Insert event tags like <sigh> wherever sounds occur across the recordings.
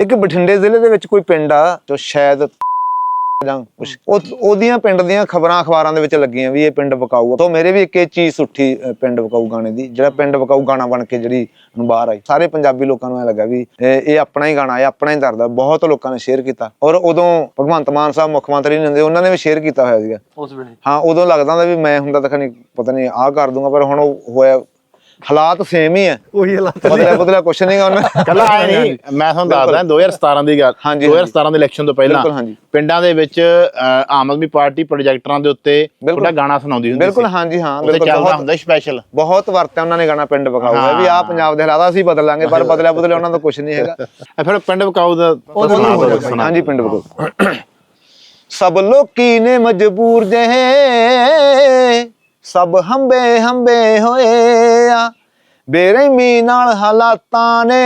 ਇੱਕ ਬਠਿੰਡੇ ਜ਼ਿਲ੍ਹੇ ਦੇ ਵਿੱਚ ਕੋਈ ਪਿੰਡ ਆ ਜੋ ਸ਼ਾਇਦ ਜਾਂ ਕੁਛ ਉਹ ਉਹਦੀਆਂ ਪਿੰਡ ਦੀਆਂ ਖਬਰਾਂ ਅਖਬਾਰਾਂ ਦੇ ਵਿੱਚ ਲੱਗੀਆਂ ਵੀ ਇਹ ਪਿੰਡ ਵਿਕਾਊ ਤੋਂ ਮੇਰੇ ਵੀ ਇੱਕ ਇਹ ਚੀਜ਼ ਉੱਠੀ ਅ, ਪਿੰਡ ਵਿਕਾਊ ਗਾਣੇ ਦੀ ਜਿਹੜਾ ਪਿੰਡ ਵਿਕਾਊ ਗਾਣਾ ਬਣ ਕੇ ਜਿਹੜੀ ਹੁਣ ਬਾਹਰ ਆਈ। ਸਾਰੇ ਪੰਜਾਬੀ ਲੋਕਾਂ ਨੂੰ ਐ ਲੱਗਾ ਵੀ ਇਹ ਇਹ ਆਪਣਾ ਹੀ ਗਾਣਾ ਇਹ ਆਪਣਾ ਹੀ ਦਰਦ ਆ ਬਹੁਤ ਲੋਕਾਂ ਨੇ ਸ਼ੇਅਰ ਕੀਤਾ। ਔਰ ਉਦੋਂ ਭਗਵੰਤ ਮਾਨ ਸਾਹਿਬ ਮੁੱਖ ਮੰਤਰੀ ਨਹੀਂ ਹੁੰਦੇ ਉਹਨਾਂ ਨੇ ਵੀ ਸ਼ੇਅਰ ਕੀਤਾ ਹੋਇਆ ਸੀਗਾ। ਉਸ ਵੇਲੇ। ਹਾਂ ਉਦੋਂ ਲੱਗਦਾ ਹੁੰਦਾ ਵੀ ਮੈਂ ਹੁੰਦਾ ਤਾਂ ਨਹੀਂ ਪਤਾ ਨਹੀਂ ਆਹ ਕਰ ਦੂੰਗਾ ਪਰ ਹੁਣ ਉਹ ਹੋਇਆ ਹਾਲਾਤ ਸੇਮ ਹੀ ਹੈ ਉਹੀ ਹਾਲਾਤ ਬਦਲਿਆ ਬਦਲਿਆ ਕੁਛ ਨਹੀਂਗਾ ਉਹਨਾਂ। ਕੱਲਾ ਨਹੀਂ ਮੈਂ ਤੁਹਾਨੂੰ ਦੱਸਦਾ 2017 ਦੀ ਗੱਲ ਹਾਂਜੀ, 2017 ਦੇ ਇਲੈਕਸ਼ਨ ਤੋਂ ਪਹਿਲਾਂ ਬਿਲਕੁਲ, ਹਾਂਜੀ। ਪਿੰਡਾਂ ਦੇ ਵਿੱਚ ਆਮ ਆਦਮੀ ਪਾਰਟੀ ਪ੍ਰੋਜੈਕਟਰਾਂ ਦੇ ਉੱਤੇ। ਤੁਹਾਡਾ ਗਾਣਾ ਸੁਣਾਉਂਦੀ ਹੁੰਦੀ ਬਿਲਕੁਲ ਹਾਂਜੀ ਹਾਂ ਬਿਲਕੁਲ। ਚੱਲਦਾ ਹੁੰਦਾ ਸਪੈਸ਼ਲ ਬਹੁਤ ਵਰਤਿਆ ਉਹਨਾਂ ਨੇ ਗਾਣਾ ਪਿੰਡ ਵਿਖਾਊਗਾ ਵੀ ਆਹ ਪੰਜਾਬ ਦੇ ਹਾਲਾਤ ਅਸੀਂ ਬਦਲ ਲਾਂਗੇ ਪਰ ਬਦਲਿਆ ਬਦਲਿਆ ਉਹਨਾਂ ਦਾ ਕੁਝ ਨਹੀਂ ਹੈਗਾ। ਫਿਰ ਪਿੰਡ ਵਿਕਾਊ ਦਾ ਹਾਂਜੀ ਪਿੰਡ ਵਿਖਾਊ। ਸਭ ਲੋਕੀ ਨੇ ਮਜਬੂਰ ਜਹੇ ਸਭ ਹੰਬੇ ਹੰਬੇ ਹੋਏ ਆ। ਬੇਰਹਿਮੀ ਨਾਲ ਹਾਲਾਤਾਂ ਨੇ।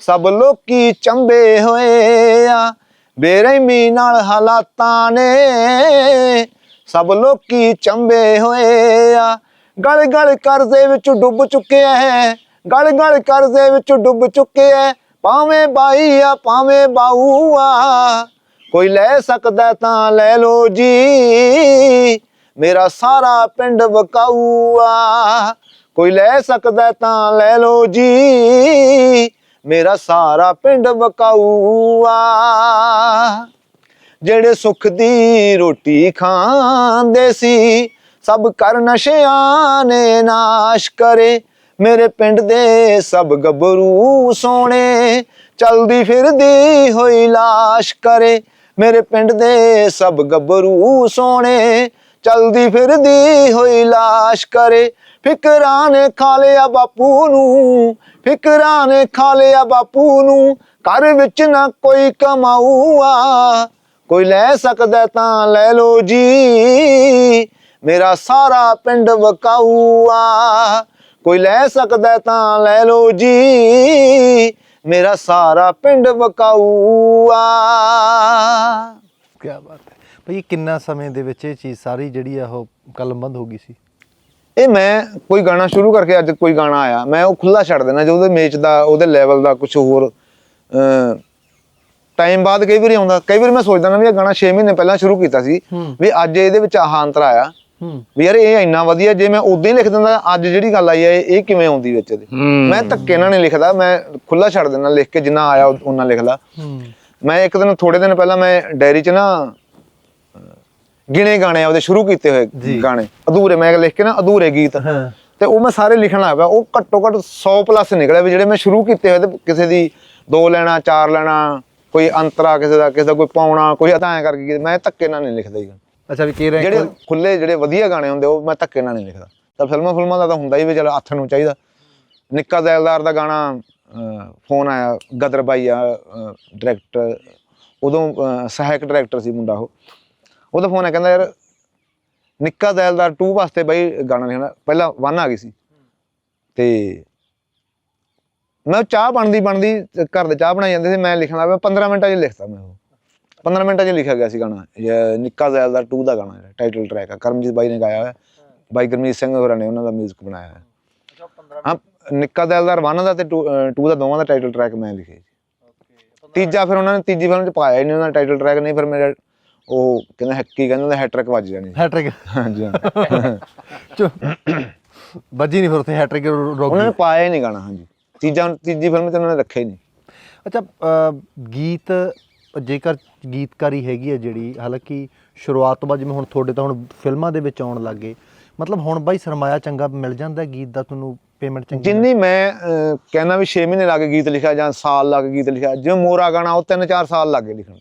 ਸਭ ਲੋਕੀ ਚੰਬੇ ਹੋਏ ਆ। ਬੇਰਹਿਮੀ ਨਾਲ ਹਾਲਾਤਾਂ ਨੇ। ਸਭ ਲੋਕੀ ਚੰਬੇ ਹੋਏ ਆ। ਗਲ ਗਲ ਕਰਜ਼ੇ ਵਿੱਚ ਡੁੱਬ ਚੁੱਕਿਆ ਹੈ ਗਲ ਗਲ ਕਰਜ਼ੇ ਵਿੱਚ ਡੁੱਬ ਚੁੱਕਿਆ ਹੈ ਭਾਵੇਂ ਬਾਈ ਆ, ਭਾਵੇਂ ਬਾਊ ਆ। ਕੋਈ ਲੈ ਸਕਦਾ ਤਾਂ ਲੈ ਲੋ ਜੀ। ਮੇਰਾ ਸਾਰਾ ਪਿੰਡ ਵਕਾਊ ਕੋਈ ਲੈ ਸਕਦਾ ਤਾਂ ਲੈ ਲੋ ਜੀ। ਮੇਰਾ ਸਾਰਾ ਪਿੰਡ ਵਕਾਊ ਜਿਹੜੇ ਸੁੱਖ ਦੀ ਰੋਟੀ ਖਾਂਦੇ ਸੀ, ਸਭ ਕਰ ਨਸ਼ਿਆਂ ਨੇ ਨਾਸ਼ ਕਰੇ। ਮੇਰੇ ਪਿੰਡ ਦੇ ਸਭ ਗੱਭਰੂ ਸੋਹਣੇ, ਚਲਦੀ ਫਿਰਦੀ ਹੋਈ ਲਾਸ਼ ਕਰੇ। ਮੇਰੇ ਪਿੰਡ ਦੇ ਸਭ ਗੱਭਰੂ ਸੋਹਣੇ ਚਲਦੀ ਫਿਰਦੀ ਹੋਈ ਲਾਸ਼ ਕਰੇ। ਫਿਕਰਾਂ ਨੇ ਖਾ ਲਿਆ ਬਾਪੂ ਨੂੰ, ਫਿਕਰਾਂ ਨੇ ਖਾ ਲਿਆ ਬਾਪੂ ਨੂੰ। ਘਰ ਵਿੱਚ ਨਾ ਕੋਈ ਕਮਾਊਆ, ਕੋਈ ਲੈ ਸਕਦਾ ਤਾਂ ਲੈ ਲੋ ਜੀ। ਮੇਰਾ ਸਾਰਾ ਪਿੰਡ ਵਕਾਊਆ, ਕੋਈ ਲੈ ਸਕਦਾ ਤਾਂ ਲੈ ਲੋ ਜੀ। ਮੇਰਾ ਸਾਰਾ ਪਿੰਡ ਵਕਾਊਆ। ਕੀ ਬਾਤ ਹੈ। ਭਈ ਕਿੰਨਾ ਸਮੇਂ ਦੇ ਵਿੱਚ ਇਹ ਚੀਜ਼ ਸਾਰੀ ਜਿਹੜੀ ਆ ਉਹ ਕਲਮਬੰਦ ਹੋ ਗਈ ਸੀ? ਇਹ ਮੈਂ ਕੋਈ ਗਾਣਾ ਸ਼ੁਰੂ ਕਰਕੇ ਅੱਜ ਕੋਈ ਗਾਣਾ ਆਇਆ ਮੈਂ ਉਹ ਖੁੱਲਾ ਛੱਡ ਦੇਣਾ ਜੋ ਉਹਦੇ ਮੇਚ ਦਾ ਉਹਦੇ ਲੈਵਲ ਦਾ ਕੁਝ ਹੋਰ ਟਾਈਮ ਬਾਅਦ ਕਈ ਵਾਰੀ ਆਉਂਦਾ ਕਈ ਵਾਰੀ ਮੈਂ ਸੋਚਦਾ ਨਾ ਵੀ ਇਹ ਗਾਣਾ 6 ਮਹੀਨੇ ਪਹਿਲਾਂ ਸ਼ੁਰੂ ਕੀਤਾ ਸੀ। ਵੀ ਅੱਜ ਇਹਦੇ ਵਿੱਚ ਆਹ ਅੰਤਰ ਆਇਆ। ਹੂੰ। ਵੀ ਯਾਰ ਇਹ ਇੰਨਾ ਵਧੀਆ ਜੇ ਮੈਂ ਉਦੋਂ ਹੀ ਲਿਖ ਦਿੰਦਾ ਅੱਜ ਜਿਹੜੀ ਗੱਲ ਆਈ ਹੈ ਇਹ ਕਿਵੇਂ ਆਉਂਦੀ ਵਿੱਚ ਇਹਦੇ। ਮੈਂ ਧੱਕੇ ਨਾਲ ਨਹੀਂ ਲਿਖਦਾ ਮੈਂ ਖੁੱਲਾ ਛੱਡ ਦਿੰਦਾ ਲਿਖ ਕੇ ਜਿੰਨਾ ਆਇਆ ਉਹਨਾਂ ਲਿਖਦਾ ਮੈਂ ਇੱਕ ਦਿਨ ਥੋੜੇ ਦਿਨ ਪਹਿਲਾਂ ਮੈਂ ਡਾਇਰੀ 'ਚ ਨਾ ਗਿਣੇ ਗਾਣੇ ਆਪਦੇ ਸ਼ੁਰੂ ਕੀਤੇ ਹੋਏ। ਗਾਣੇ। ਅਧੂਰੇ ਮੈਂ ਲਿਖ ਕੇ ਨਾ ਅਧੂਰੇ ਗੀਤ। ਹਾਂ। ਤੇ ਉਹ ਮੈਂ ਸਾਰੇ ਲਿਖਣ ਲੱਗ ਪਿਆ। ਉਹ ਘੱਟੋ ਘੱਟ 100 ਪਲੱਸ ਨਿਕਲਿਆ ਵੀ ਜਿਹੜੇ ਮੈਂ ਸ਼ੁਰੂ ਕੀਤੇ ਹੋਏ ਤੇ ਕਿਸੇ ਦੀ ਦੋ ਲੈਣਾ ਚਾਰ ਲੈਣਾ ਕੋਈ ਅੰਤਰਾ ਕਿਸੇ ਦਾ ਕਿਸੇ ਦਾ ਕੋਈ ਪਾਉਣਾ ਕੋਈ ਐਂ ਕਰਕੇ ਮੈਂ ਧੱਕੇ ਨਾਲ ਨਹੀਂ ਲਿਖਦਾ ਜੀ। ਅੱਛਾ ਵੀ ਕੀ ਰਹੇ ਜਿਹੜੇ ਖੁੱਲੇ ਜਿਹੜੇ ਵਧੀਆ ਗਾਣੇ ਹੁੰਦੇ ਉਹ ਮੈਂ ਧੱਕੇ ਨਾਲ ਨਹੀਂ ਲਿਖਦਾ। ਤਾਂ ਫਿਲਮਾਂ ਫਿਲਮਾਂ ਦਾ ਤਾਂ ਹੁੰਦਾ ਹੀ ਵੀ ਚਲ ਹੱਥ ਨੂੰ ਚਾਹੀਦਾ। ਨਿੱਕਾ ਜ਼ੈਲਦਾਰ ਦਾ ਗਾਣਾ ਫੋਨ ਆਇਆ ਗਦਰ ਬਾਈ ਆ ਡਾਇਰੈਕਟਰ ਉਦੋਂ ਸਹਾਇਕ ਡਾਇਰੈਕਟਰ ਸੀ ਮੁੰਡਾ ਉਹ। ਉਹਦਾ ਫੋਨ ਆ ਕਹਿੰਦਾ ਯਾਰ ਨਿੱਕਾ ਜ਼ੈਲਦਾਰ 2 ਵਾਸਤੇ ਬਾਈ ਗਾਣਾ ਲਿਖਣਾ। ਪਹਿਲਾਂ 1 ਆ ਗਈ ਸੀ। ਤੇ ਮੈਂ ਚਾਹ ਬਣਦੀ ਬਣਦੀ ਘਰ ਦੇ ਚਾਹ ਬਣਾਈ ਜਾਂਦੇ ਸੀ ਮੈਂ ਲਿਖਣ ਲੱਗਾ 15 ਮਿੰਟਾਂ 'ਚ ਲਿਖਤਾ ਮੈਂ ਉਹ। 15 ਮਿੰਟਾਂ 'ਚ ਲਿਖਿਆ ਗਿਆ ਸੀ ਗਾਣਾ। ਨਿੱਕਾ ਜ਼ੈਲਦਾਰ 2 ਦਾ ਗਾਣਾ ਹੈ ਟਾਈਟਲ ਟਰੈਕ ਆ। ਕਰਮਜੀਤ ਬਾਈ ਨੇ ਗਾਇਆ ਹੋਇਆ। ਬਾਈ ਗੁਰਮੀਤ ਸਿੰਘ ਹੋਰਾਂ ਨੇ ਉਹਨਾਂ ਦਾ 뮤직 ਬਣਾਇਆ ਹੈ ਹਾਂ ਨਿੱਕਾ ਜ਼ੈਲਦਾਰ 1 ਦਾ ਤੇ 2 ਦਾ ਦੋਵਾਂ ਦਾ ਟਾਈਟਲ ਟਰੈਕ ਮੈਂ ਲਿਖਿਆ ਜੀ। ਤੀਜਾ ਫਿਰ ਉਹਨਾਂ ਨੇ ਤੀਜੀ ਫਿਲਮ 'ਚ ਪਾਇਆ ਹੀ ਨਹੀਂ ਉਹਨਾਂ ਦਾ ਟਾਈਟਲ ਟਰੈਕ ਨਹੀਂ ਫਿਰ ਮੇਰੇ ਉਹ ਕਹਿੰਦਾ ਹੈਕੀ ਕਹਿੰਦਾ ਉਹਦਾ ਹੈਟ੍ਰਿਕ ਵੱਜ ਜਾਣੀ। ਹੈਟ੍ਰਿਕ ਹਾਂਜੀ ਹਾਂਜੀ। <laughs> ਵੱਜੀ ਨਹੀਂ ਫਿਰ ਉੱਥੇ ਹੈਟ੍ਰਿਕ ਰੋਕ ਉਹਨਾਂ ਨੇ ਪਾਇਆ ਹੀ ਨਹੀਂ ਗਾਣਾ ਹਾਂਜੀ। ਤੀਜਾ ਤੀਜੀ ਫਿਲਮ 'ਚ ਉਹਨਾਂ ਨੇ ਰੱਖਿਆ ਹੀ ਨਹੀਂ ਅੱਛਾ ਗੀਤ ਜੇਕਰ ਗੀਤਕਾਰੀ ਹੈਗੀ ਹੈ ਜਿਹੜੀ ਹਾਲਾਂਕਿ ਸ਼ੁਰੂਆਤ ਤੋਂ ਬਾਅਦ ਜਿਵੇਂ ਹੁਣ ਤੁਹਾਡੇ ਤਾਂ ਹੁਣ ਫਿਲਮਾਂ ਦੇ ਵਿੱਚ ਆਉਣ ਲੱਗੇ ਮਤਲਬ ਹੁਣ ਬਾਈ ਸਰਮਾਇਆ ਚੰਗਾ ਮਿਲ ਜਾਂਦਾ ਗੀਤ ਦਾ ਤੁਹਾਨੂੰ ਪੇਮੈਂਟ ਚੰਗੀ ਜਿੰਨੀ ਮੈਂ ਅਹ, ਕਹਿਣਾ ਵੀ 6 ਮਹੀਨੇ ਲੱਗ ਗੀਤ ਲਿਖਿਆ ਜਾਂ ਸਾਲ ਲੱਗ ਗੀਤ ਲਿਖਿਆ ਜਿਵੇਂ ਮੋਰਾ ਗਾਣਾ ਉਹ 3-4 ਸਾਲ ਲੱਗ ਗਏ ਲਿਖਣ।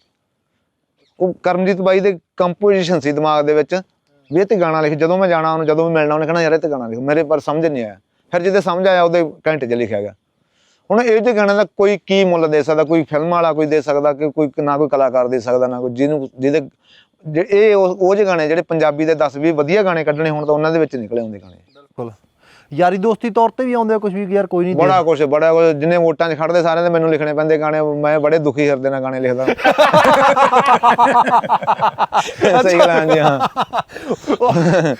ਉਹ ਕਰਮਜੀਤ ਬਾਈ ਦੇ ਕੰਪੋਜੀਸ਼ਨ ਸੀ ਦਿਮਾਗ ਦੇ ਵਿੱਚ, ਵੀ ਇਹ ਤੇ ਗਾਣਾ ਲਿਖ, ਜਦੋਂ ਮੈਂ ਜਾਣਾ ਉਹਨੂੰ, ਜਦੋਂ ਵੀ ਮਿਲਣਾ ਉਹਨੇ ਕਹਿਣਾ, ਯਾਰ, ਇਹ ਤੇ ਗਾਣਾ ਲਿਖ। ਮੇਰੇ ਪਰ ਸਮਝ ਨਹੀਂ ਆਇਆ। ਫਿਰ ਜਿਹਦੇ ਸਮਝ ਆਇਆ, ਉਹਦੇ ਘੰਟੇ 'ਚ ਲਿਖਿਆ ਗਿਆ। ਹੁਣ ਇਹ ਜਿਹੇ ਗਾਣੇ ਦਾ ਕੋਈ ਕੀ ਮੁੱਲ ਦੇ ਸਕਦਾ, ਕੋਈ ਫਿਲਮ ਵਾਲਾ ਕੋਈ ਦੇ ਸਕਦਾ, ਕਿ ਕੋਈ, ਨਾ ਕੋਈ ਕਲਾਕਾਰ ਦੇ ਸਕਦਾ, ਨਾ ਕੋਈ ਜਿਹਨੂੰ, ਜਿਹਦੇ, ਜੇ- ਇਹ ਉਹ ਉਹ ਜਿਹੇ ਗਾਣੇ ਜਿਹੜੇ ਪੰਜਾਬੀ ਦੇ 10 20 ਵਧੀਆ ਗਾਣੇ ਕੱਢਣੇ ਹੋਣ, ਤਾਂ ਉਹਨਾਂ ਦੇ ਵਿੱਚ ਨਿਕਲੇ ਹੁੰਦੇ ਗਾਣੇ। ਬਿਲਕੁਲ। ਯਾਰੀ ਦੋਸਤੀ ਤੌਰ ਤੇ ਵੀ ਆਉਂਦੇ ਆ ਕੁਝ ਵੀ ਯਾਰ ਕੋਈ ਨਹੀਂ ਬੜਾ ਕੁਛ ਬੜਾ ਕੁਛ ਜਿੰਨੇ ਵੋਟਾਂ 'ਚ ਖੜਦੇ ਸਾਰਿਆਂ ਦੇ ਮੈਨੂੰ ਲਿਖਣੇ ਪੈਂਦੇ ਗਾਣੇ ਮੈਂ ਬੜੇ ਦੁਖੀ ਹਿਰਦੇ ਨਾਲ ਗਾਣੇ ਲਿਖਦਾ। ਸਹੀ ਗੱਲ ਹੈ ਹਾਂਜੀ ਹਾਂ।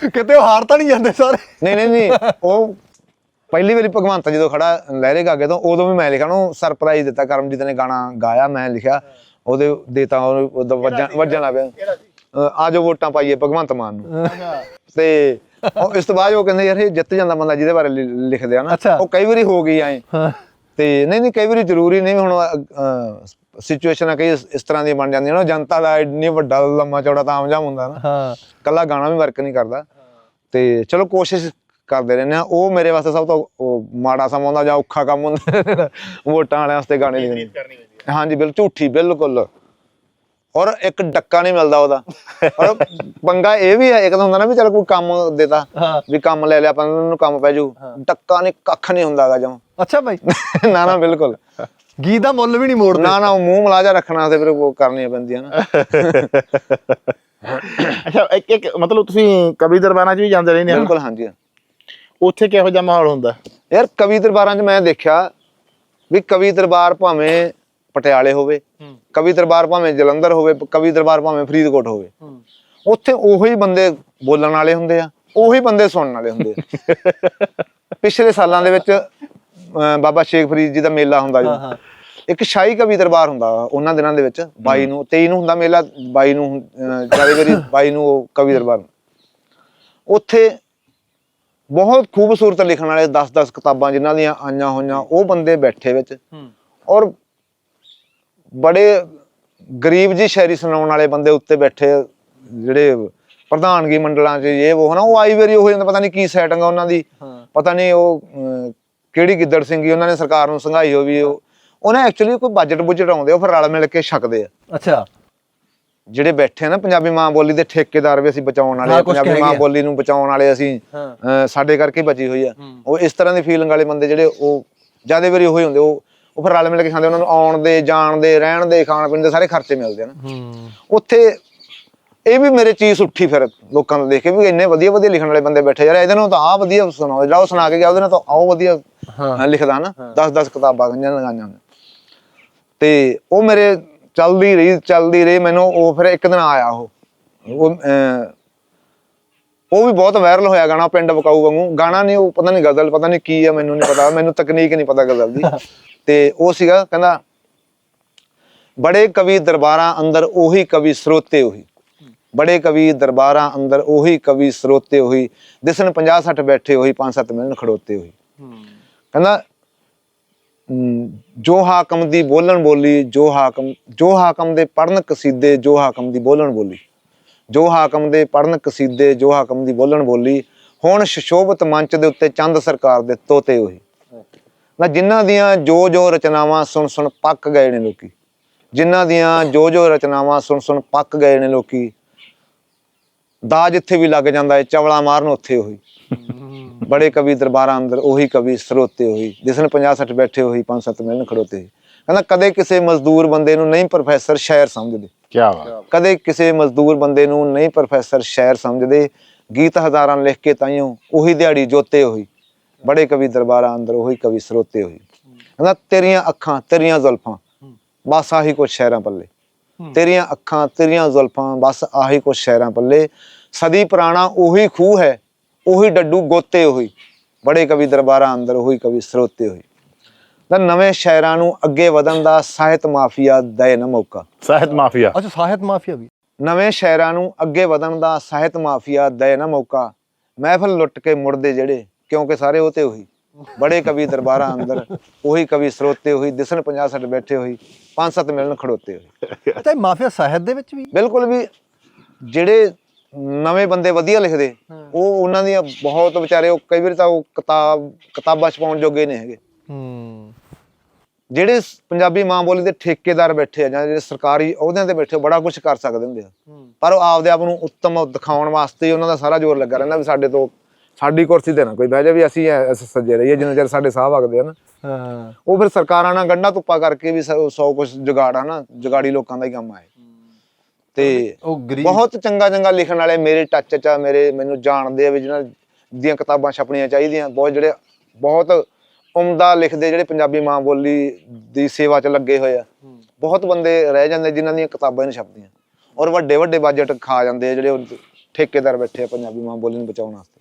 ਕਿਤੇ ਉਹ ਹਾਰ ਤਾਂ ਨਹੀਂ ਜਾਂਦੇ ਸਾਰੇ? ਨਹੀਂ ਨਹੀਂ ਨਹੀਂ ਉਹ ਪਹਿਲੀ ਵਾਰੀ ਭਗਵੰਤ ਜਦੋਂ ਖੜਾ ਲਹਿਰੇ ਗਾਗੇ ਤੋਂ ਉਦੋਂ ਵੀ ਮੈਂ ਲਿਖਿਆ ਉਹਨੂੰ ਸਰਪ੍ਰਾਈਜ਼ ਦਿੱਤਾ ਕਰਮਜੀਤ ਨੇ ਗਾਣਾ ਗਾਇਆ ਮੈਂ ਲਿਖਿਆ ਉਹਦੇ ਦੇਤਾ ਉਹਨੂੰ ਵੱਜਣ ਵੱਜਣ ਲੱਗ ਪਿਆ। ਆਜੋ ਵੋਟਾਂ ਪਾਈਏ ਭਗਵੰਤ ਮਾਨ ਨੂੰ। ਤੇ ਉਹ ਇਸ ਤੋਂ ਬਾਅਦ ਉਹ ਕਹਿੰਦੇ ਯਾਰ ਇਹ ਜਿੱਤ ਜਾਂਦਾ ਬੰਦਾ ਜਿਹਦੇ ਬਾਰੇ ਲਿਖਦੇ ਆ ਨਾ। ਉਹ ਕਈ ਵਾਰੀ ਹੋ ਗਈ ਐ। ਹਾਂ। ਤੇ ਨਹੀਂ ਨਹੀਂ ਕਈ ਵਾਰੀ ਜ਼ਰੂਰੀ ਨਹੀਂ ਹੁਣ ਸਿਚੁਏਸ਼ਨਾਂ ਕਈ ਇਸ ਤਰ੍ਹਾਂ ਦੀਆਂ ਬਣ ਜਾਂਦੀਆਂ ਨਾ। ਜਨਤਾ ਦਾ ਇੰਨੀ ਵੱਡਾ ਲੰਮਾ ਚੌੜਾ ਤਾਂ ਆਮਜਾਮ ਹੁੰਦਾ ਨਾ। ਹਾਂ। ਕੱਲਾ ਗਾਣਾ ਵੀ ਵਰਕ ਨਹੀਂ ਕਰਦਾ। ਤੇ ਚਲੋ ਕੋਸ਼ਿਸ਼ ਕਰਦੇ ਰਹਿੰਦੇ ਆ। ਉਹ ਮੇਰੇ ਵਾਸਤੇ ਸਭ ਤੋਂ ਉਹ ਮਾੜਾ ਸਮਾਂ ਹੁੰਦਾ ਜਾਂ ਔਖਾ ਕੰਮ ਹੁੰਦਾ। ਵੋਟਾਂ ਵਾਲਿਆਂ ਵਾਸਤੇ ਗਾਣੇ ਲਿਖਣੇ ਹਾਂਜੀ ਬਿਲਕੁਲ ਝੂਠੀ ਬਿਲਕੁਲ। ਔਰ ਇੱਕ ਡੱਕਾ ਨਹੀਂ ਮਿਲਦਾ ਉਹਦਾ। ਔਰ ਪੰਗਾ ਇਹ ਵੀ ਹੈ ਇੱਕ ਤਾਂ ਹੁੰਦਾ ਨਾ ਵੀ ਚਲ ਕੋਈ ਕੰਮ ਦੇਤਾ ਹਾਂ। ਵੀ ਕੰਮ ਲੈ ਲਿਆ ਆਪਾਂ ਨੂੰ ਕੰਮ ਪੈ ਜੂ। ਡੱਕਾ ਨਹੀਂ ਕੱਖ ਨਹੀਂ ਹੁੰਦਾਗਾ ਜਮ। ਅੱਛਾ ਬਾਈ। <laughs> ਨਾ ਨਾ ਬਿਲਕੁਲ। ਗੀਤ ਦਾ ਮੁੱਲ ਵੀ ਨਹੀਂ ਮੋੜਦੇ। ਨਾ ਨਾ ਮੂੰਹ ਮਲਾਜਾ ਰੱਖਣਾ ਤੇ ਫਿਰ ਉਹ ਕਰਨੀਆਂ ਪੈਂਦੀਆਂ ਨਾ। <laughs> ਅੱਛਾ ਇੱਕ ਇੱਕ ਮਤਲਬ ਤੁਸੀਂ ਕਵੀ ਦਰਬਾਰਾਂ 'ਚ ਵੀ ਜਾਂਦੇ ਰਹਿੰਦੇ ਹੋ ਬਿਲਕੁਲ ਹਾਂਜੀ। ਉੱਥੇ ਕਿਹੋ ਜਿਹਾ ਮਾਹੌਲ ਹੁੰਦਾ? ਯਾਰ ਕਵੀ ਦਰਬਾਰਾਂ 'ਚ ਮੈਂ ਦੇਖਿਆ ਵੀ ਕਵੀ ਦਰਬਾਰ ਭਾਵੇਂ ਪਟਿਆਲੇ ਹੋਵੇ ਕਵੀ ਦਰਬਾਰ ਭਾਵੇਂ ਜਲੰਧਰ ਹੋਵੇ ਕਵੀ ਦਰਬਾਰ ਭਾਵੇਂ ਫਰੀਦਕੋਟ ਹੋਵੇ। ਉੱਥੇ ਉਹੀ ਬੰਦੇ ਬੋਲਣ ਵਾਲੇ ਹੁੰਦੇ ਆ ਉਹੀ ਬੰਦੇ ਸੁਣਨ ਵਾਲੇ ਹੁੰਦੇ ਆ। <laughs> ਪਿਛਲੇ ਸਾਲਾਂ ਦੇ ਵਿੱਚ ਬਾਬਾ ਸ਼ੇਖ ਫਰੀਦ ਜੀ ਦਾ ਮੇਲਾ ਹੁੰਦਾ। ਜੀ ਇੱਕ ਸ਼ਾਹੀ ਕਵੀ ਦਰਬਾਰ ਹੁੰਦਾ ਉਹਨਾਂ ਦਿਨਾਂ ਦੇ ਵਿੱਚ 22 ਨੂੰ 23 ਨੂੰ ਹੁੰਦਾ ਮੇਲਾ 22 ਨੂੰ ਜ਼ਿਆਦਾ ਵਾਰੀ 22 ਨੂੰ ਉਹ ਕਵੀ ਦਰਬਾਰ ਉੱਥੇ ਬਹੁਤ ਖੂਬਸੂਰਤ ਲਿਖਣ ਵਾਲੇ 10-10 ਕਿਤਾਬਾਂ ਜਿਨ੍ਹਾਂ ਦੀਆਂ ਆਈਆਂ ਹੋਈਆਂ ਉਹ ਬੰਦੇ ਬੈਠੇ ਵਿੱਚ। ਔਰ ਬੜੇ ਗਰੀਬ ਜੀ ਸ਼ਾਇਰੀ ਸੁਣਾਉਣ ਵਾਲੇ ਬੰਦੇ ਉੱਤੇ ਬੈਠੇ ਜਿਹੜੇ ਪ੍ਰਧਾਨਗੀ ਮੰਡਲਾਂ 'ਚ ਇਹ ਉਹ ਹਨਾ ਉਹ ਆਈ ਵਾਰੀ ਉਹ ਜਾਂਦਾ ਪਤਾ ਨਹੀਂ ਕੀ ਸੈਟਿੰਗ ਆ ਉਹਨਾਂ ਦੀ। ਹਾਂ। ਪਤਾ ਨਹੀਂ ਉਹ ਕਿਹੜੀ ਗਿੱਦੜ ਸਿੰਘੀ ਉਹਨਾਂ ਨੇ ਸਰਕਾਰ ਨੂੰ ਸੰਘਾਈ ਹੋ ਵੀ ਉਹ ਉਹਨਾਂ ਐਕਚੁਅਲੀ ਕੋਈ ਬਜਟ ਬੁਜਟ ਆਉਂਦੇ ਉਹ ਫਿਰ ਰਲ ਮਿਲ ਕੇ ਛਕਦੇ ਆ। ਅੱਛਾ। ਜਿਹੜੇ ਬੈਠੇ ਆ ਨਾ ਪੰਜਾਬੀ ਮਾਂ ਬੋਲੀ ਦੇ ਠੇਕੇਦਾਰ ਵੀ ਅਸੀਂ ਬਚਾਉਣ ਵਾਲੇ ਹਾਂ, ਪੰਜਾਬੀ ਮਾਂ। ਬੋਲੀ ਨੂੰ ਬਚਾਉਣ ਵਾਲੇ ਅਸੀਂ ਹਾਂ। ਸਾਡੇ ਕਰਕੇ ਹੀ ਬਚੀ ਹੋਈ ਆ। ਹੂੰ। ਉਹ ਇਸ ਤਰ੍ਹਾਂ ਦੀ ਫੀਲਿੰਗ ਵਾਲੇ ਬੰਦੇ ਜਿਹੜੇ ਉਹ ਜ਼ਿਆਦਾ ਵਾਰੀ ਉਹੀ ਹੁੰਦੇ ਉਹ ਉਹ ਫਿਰ ਰਲ ਮਿਲ ਕੇ ਖਾਂਦੇ ਉਹਨਾਂ ਨੂੰ ਆਉਣ ਦੇ ਜਾਣ ਦੇ ਰਹਿਣ ਦੇ ਖਾਣ ਪੀਣ ਦੇ ਸਾਰੇ ਖਰਚੇ ਮਿਲਦੇ ਆ ਨਾ। ਹੂੰ। ਉੱਥੇ ਇਹ ਵੀ ਮੇਰੇ ਚੀਜ਼ ਉੱਠੀ ਫਿਰ ਲੋਕਾਂ ਨੂੰ ਦੇਖ ਕੇ ਵੀ ਇੰਨੇ ਵਧੀਆ ਵਧੀਆ ਲਿਖਣ ਵਾਲੇ ਬੰਦੇ ਬੈਠੇ ਯਾਰ ਇਹਦੇ ਨਾਲ ਤਾਂ ਆਹ ਵਧੀਆ ਸੁਣਾਓ ਜਿਹੜਾ ਉਹ ਸੁਣਾ ਕੇ ਗਿਆ ਉਹਦੇ ਨਾਲ ਤਾਂ ਆਹ ਵਧੀਆ ਲਿਖਦਾ ਨਾ 10 10 ਕਿਤਾਬਾਂ ਗੰਜਾਂ ਲਗਾਈਆਂ ਨੇ ਤੇ ਉਹ ਮੇਰੇ ਚੱਲਦੀ ਰਹੀ ਚੱਲਦੀ ਰਹੀ ਮੈਨੂੰ ਉਹ ਫਿਰ ਇੱਕ ਦਿਨ ਆਇਆ ਉਹ। ਉਹ ਵੀ ਬਹੁਤ ਵਾਇਰਲ ਹੋਇਆ ਗਾਣਾ ਪਿੰਡ ਬਕਾਊ ਵਾਂਗੂ। ਗਾਣਾ ਨਹੀਂ ਉਹ ਪਤਾ ਨਹੀਂ ਗਜ਼ਲ ਪਤਾ ਨਹੀਂ ਕੀ ਆ ਮੈਨੂੰ ਨਹੀਂ ਪਤਾ ਮੈਨੂੰ ਤਕਨੀਕ ਨਹੀਂ ਪਤਾ ਗਜ਼ਲ ਦੀ। <laughs> ਤੇ ਉਹ ਸੀਗਾ ਕਹਿੰਦਾ ਬੜੇ ਕਵੀ ਦਰਬਾਰਾਂ ਅੰਦਰ ਉਹੀ ਕਵੀ ਸਰੋਤੇ ਉਹੀ। ਬੜੇ ਕਵੀ ਦਰਬਾਰਾਂ ਅੰਦਰ ਉਹੀ ਕਵੀ ਸਰੋਤੇ ਉਹੀ। ਦਿਸਣ 50 60 ਬੈਠੇ ਉਹੀ 5-7 ਮਿਲਣ ਖੜੋਤੇ ਉਹੀ। ਕਹਿੰਦਾ ਅਮ, ਜੋ ਹਾਕਮ ਦੀ ਬੋਲਣ ਬੋਲੀ ਜੋ ਹਾਕਮ ਜੋ ਹਾਕਮ ਦੇ ਪੜਨ ਕਸੀਦੇ ਜੋ ਹਾਕਮ ਦੀ ਬੋਲਣ ਬੋਲੀ। ਜੋ ਹਾਕਮ ਦੇ ਪੜਨ ਕਸੀਦੇ ਜੋ ਹਾਕਮ ਦੀ ਬੋਲਣ ਬੋਲੀ। ਹੁਣ ਸ਼ਸ਼ੋਭਤ ਮੰਚ ਦੇ ਉੱਤੇ ਚੰਦ ਸਰਕਾਰ ਦੇ ਤੋਤੇ ਉਹੀ। ਨਾ ਜਿਨ੍ਹਾਂ ਦੀਆਂ ਜੋ ਜੋ ਰਚਨਾਵਾਂ ਸੁਣ ਸੁਣ ਪੱਕ ਗਏ ਨੇ ਲੋਕੀ ਜਿਨ੍ਹਾਂ ਦੀਆਂ ਜੋ ਜੋ ਰਚਨਾਵਾਂ ਸੁਣ ਸੁਣ ਪੱਕ ਗਏ ਨੇ ਲੋਕੀ ਦਾ ਜਿੱਥੇ ਵੀ ਲੱਗ ਜਾਂਦਾ ਹੈ ਚਵਲਾ ਮਾਰਨ ਉੱਥੇ ਉਹੀ। ਬੜੇ ਕਵੀ ਦਰਬਾਰਾਂ ਅੰਦਰ ਉਹੀ ਕਵੀ ਸਰੋਤੇ ਹੋਈ ਜਿਸਨ 50 60 ਬੈਠੇ ਹੋਈ 5-7 ਮਿਲਣ ਖੜੋਤੇ ਹੋਈ। ਕਹਿੰਦਾ ਕਦੇ ਕਿਸੇ ਮਜ਼ਦੂਰ ਬੰਦੇ ਨੂੰ ਨਹੀਂ ਪ੍ਰੋਫੈਸਰ ਸ਼ਾਇਰ ਸਮਝਦੇ। ਕੀ ਬਾਤ। ਕਦੇ ਕਿਸੇ ਮਜ਼ਦੂਰ ਬੰਦੇ ਨੂੰ ਨਹੀਂ ਪ੍ਰੋਫੈਸਰ ਸ਼ਾਇਰ ਸਮਝਦੇ। ਗੀਤ ਹਜ਼ਾਰਾਂ ਲਿਖ ਕੇ ਤਾਈਓ ਉਹੀ ਦਿਹਾੜੀ ਜੋਤੇ ਹੋਈ ਬੜੇ ਕਵੀ ਦਰਬਾਰਾਂ ਅੰਦਰ ਉਹੀ ਕਵੀ ਸਰੋਤੇ ਹੋਈ ਕਹਿੰਦਾ ਤੇਰੀਆਂ ਅੱਖਾਂ ਤੇਰੀਆਂ ਜ਼ੁਲਫਾਂ ਬਸ ਆਹੀ ਕੁਛ ਸ਼ਹਿਰਾਂ ਪੱਲੇ। ਤੇਰੀਆਂ ਅੱਖਾਂ ਤੇਰੀਆਂ ਜ਼ੁਲਫਾਂ ਬਸ ਆਹੀ ਕੁਛ ਸ਼ਹਿਰਾਂ ਪੱਲੇ। ਸਦੀ ਪੁਰਾਣਾ ਉਹੀ ਖੂਹ ਹੈ ਉਹੀ ਡੱਡੂ ਗੋਤੇ ਉਹੀ ਬੜੇ ਕਵੀ ਦਰਬਾਰਾਂ ਅੰਦਰ ਉਹੀ ਕਵੀ ਸਰੋਤੇ ਹੋਈ ਤਾਂ ਨਵੇਂ ਸ਼ਾਇਰਾਂ ਨੂੰ ਅੱਗੇ ਵਧਣ ਦਾ ਸਾਹਿਤ ਮਾਫੀਆ ਦੇ ਨਾ ਮੌਕਾ। ਸਾਹਿਤ ਮਾਫੀਆ। ਅੱਛਾ ਸਾਹਿਤ ਮਾਫੀਆ ਵੀ। ਨਵੇਂ ਸ਼ਾਇਰਾਂ ਨੂੰ ਅੱਗੇ ਵਧਣ ਦਾ ਸਾਹਿਤ ਮਾਫੀਆ ਦੇ ਨਾ ਮੌਕਾ। ਮਹਿਫਲ ਲੁੱਟ ਕੇ ਮੁੜਦੇ ਜਿਹੜੇ ਕਿਉਂਕਿ ਸਾਰੇ ਉਹ ਤੇ ਉਹੀ। ਬੜੇ ਕਵੀ ਦਰਬਾਰਾਂ ਅੰਦਰ ਉਹੀ ਕਵੀ ਸਰੋਤੇ ਹੋਈ ਦਿਸਣ 50 60 ਬੈਠੇ ਹੋਈ ਪੰਜ ਸੱਤ ਮਿਲਣ ਖੜੋਤੇ ਹੋਈ ਇਹ ਮਾਫੀਆ ਸਾਹਿਤ ਦੇ ਵਿੱਚ ਵੀ? ਬਿਲਕੁਲ ਵੀ ਜਿਹੜੇ ਨਵੇਂ ਬੰਦੇ ਵਧੀਆ ਲਿਖਦੇ ਉਹ ਉਹਨਾਂ ਦੀਆਂ ਬਹੁਤ ਵਿਚਾਰੇ ਉਹ ਕਈ ਵਾਰੀ ਤਾਂ ਉਹ ਕਿਤਾਬ ਕਿਤਾਬਾਂ ਛਪਾਉਣ ਜੋਗੇ ਨਹੀਂ ਹੈਗੇ। ਹੂੰ। ਜਿਹੜੇ ਪੰਜਾਬੀ ਮਾਂ ਬੋਲੀ ਦੇ ਠੇਕੇਦਾਰ ਬੈਠੇ ਆ ਜਾਂ ਜਿਹੜੇ ਸਰਕਾਰੀ ਅਹੁਦਿਆਂ ਤੇ ਬੈਠੇ ਬੜਾ ਕੁਝ ਕਰ ਸਕਦੇ ਹੁੰਦੇ ਆ। ਪਰ ਉਹ ਆਪਦੇ ਆਪ ਨੂੰ ਉੱਤਮ ਦਿਖਾਉਣ ਵਾਸਤੇ ਉਹਨਾਂ ਦਾ ਸਾਰਾ ਜ਼ੋਰ ਲੱਗਾ ਰਹਿੰਦਾ ਵੀ ਸਾਡੇ ਤੋਂ ਸਾਡੀ ਕੁਰਸੀ ਤੇ ਨਾ ਕੋਈ ਬਹਿ ਜਾ ਵੀ ਅਸੀਂ ਸੱਜੇ ਰਹੀਏ ਜਿੰਨਾ ਚਿਰ ਸਾਡੇ ਸਾਹ ਵਗਦੇ ਆ ਨਾ। ਹਾਂ। ਉਹ ਫਿਰ ਸਰਕਾਰਾਂ ਨਾਲ ਗੰਢਾ ਤੁੱਪਾ ਕਰਕੇ ਵੀ ਸੌ ਕੁਝ ਜੁਗਾੜ ਨਾ ਜੁਗਾੜੀ ਲੋਕਾਂ ਦਾ ਹੀ ਕੰਮ ਆਏ ਤੇ ਉਹ ਗਰੀਬ ਬਹੁਤ ਚੰਗਾ ਚੰਗਾ ਲਿਖਣ ਵਾਲੇ ਮੇਰੇ ਟੱਚ ਚ ਮੇਰੇ ਮੈਨੂੰ ਜਾਣਦੇ ਆ ਵੀ ਜਿਹਨਾਂ ਦੀਆਂ ਕਿਤਾਬਾਂ ਛਪਣੀਆਂ ਚਾਹੀਦੀਆਂ। ਬਹੁਤ ਜਿਹੜੇ ਬਹੁਤ ਉਮਦਾ ਲਿਖਦੇ ਜਿਹੜੇ ਪੰਜਾਬੀ ਮਾਂ ਬੋਲੀ ਦੀ ਸੇਵਾ ਚ ਲੱਗੇ ਹੋਏ ਆ। ਬਹੁਤ ਬੰਦੇ ਰਹਿ ਜਾਂਦੇ ਜਿਨ੍ਹਾਂ ਦੀਆਂ ਕਿਤਾਬਾਂ ਨਹੀਂ ਛਪਦੀਆਂ। ਔਰ ਵੱਡੇ ਵੱਡੇ ਬਜਟ ਖਾ ਜਾਂਦੇ ਆ ਜਿਹੜੇ ਠੇਕੇਦਾਰ ਬੈਠੇ ਆ ਪੰਜਾਬੀ ਮਾਂ ਬੋਲੀ ਨੂੰ ਬਚਾਉਣ ਵਾਸਤੇ।